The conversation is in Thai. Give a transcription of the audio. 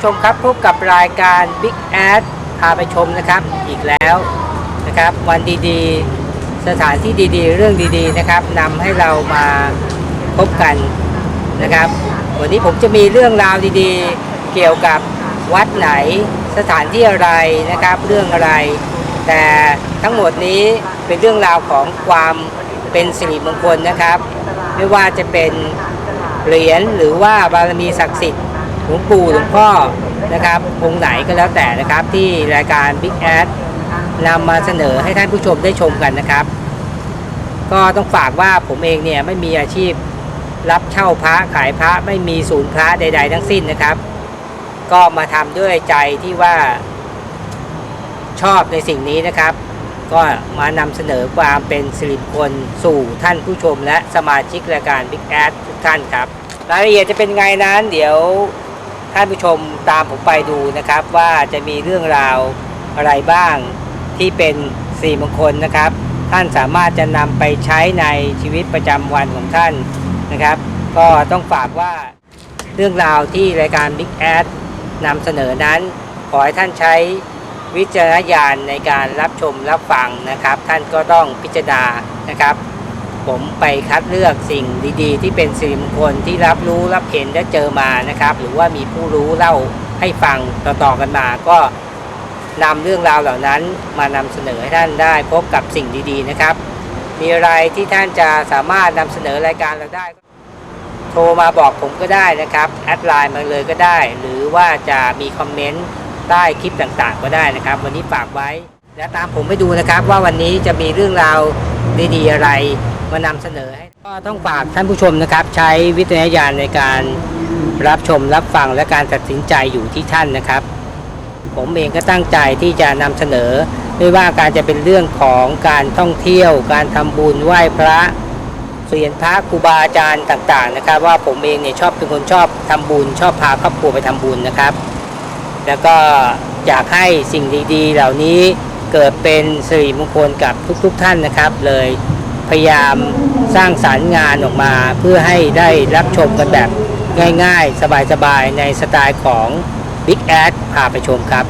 ผู้ชมครับพบกับรายการ Big Ad พาไปชมนะครับอีกแล้วนะครับวันดีๆ สถานที่ดีๆ เรื่องดีๆนะครับนำให้เรามาพบกันนะครับ วันนี้ผมจะมีเรื่องราวดีๆ เกี่ยวกับวัดไหนสถานที่อะไรนะครับเรื่องอะไร แต่ทั้งหมดนี้เป็นเรื่องราวของความเป็นสิริมงคลนะครับ ไม่ว่าจะเป็นเหรียญหรือว่าบารมีศักดิ์สิทธิ์ ลวงปู่หลวงพ่อนะครับ องค์ไหนก็แล้วแต่นะครับ ที่รายการ Big Ad นำมาเสนอให้ท่านผู้ชมได้ชมกันนะครับ ก็ต้องฝากว่าผมเองเนี่ยไม่มีอาชีพรับเช่าพระขายพระไม่มีศูนย์พระใด ๆ ทั้งสิ้นนะครับ ก็มาทำด้วยใจที่ว่าชอบในสิ่งนี้นะครับ ก็มานำเสนอความเป็นสิริมงคลสู่ท่านผู้ชมและสมาชิกรายการ Big Ad ทุกท่านครับ รายละเอียดจะเป็นไงนั้นเดี๋ยว ท่านผู้ชมตามผมไปดูนะครับว่าจะมีเรื่องราวอะไรบ้างที่เป็นสิริมงคลนะครับ ท่านสามารถจะนำไปใช้ในชีวิตประจำวันของท่านนะครับ ก็ต้องฝากว่าเรื่องราวที่รายการ Big Ad นำเสนอนั้น ขอให้ท่านใช้วิจารณญาณในการรับชมรับฟังนะครับ ท่านก็ต้องพิจารณานะครับ ผมไปคัดเลือกสิ่งดีๆ ที่เป็นสิริมงคลที่รับรู้รับเห็นและเจอมานะครับ หรือว่ามีผู้รู้เล่าให้ฟังต่อๆกันมา ก็นำเรื่องราวเหล่านั้นมานำเสนอให้ท่านได้พบกับสิ่งดีๆนะครับ มีอะไรที่ท่านจะสามารถนำเสนอรายการเราได้ โทรมาบอกผมก็ได้นะครับแอดไลน์มาเลยก็ได้ หรือว่าจะมีคอมเมนต์ใต้คลิปต่างๆ ก็ได้นะครับ วันนี้ฝากไว้ และตามผมไปดูนะครับว่าวันนี้จะมีเรื่องราว ดีๆอะไรมานำเสนอให้ก็ต้องฝากท่านผู้ชมนะครับ ใช้วิจารณญาณในการรับชมรับฟังและการตัดสินใจอยู่ที่ท่านนะครับ ผมเองก็ตั้งใจที่จะนำเสนอไม่ว่าการจะเป็นเรื่องของการท่องเที่ยว การทำบุญไหว้พระเรียนพระครูบาอาจารย์ต่างๆนะครับ ว่าผมเองเนี่ยชอบเป็นคนชอบทำบุญ ชอบพาครอบครัวไปทำบุญนะครับ แล้วก็อยากให้สิ่งดีๆ เหล่านี้ เกิดเป็นสิริมงคลกับทุกๆท่านนะครับ เลยพยายามสร้างสารรค์งานออกมา เพื่อให้ได้รับชมกันแบบง่ายๆ สบายๆ ในสไตล์ของ Big Ad พาไปชมครับ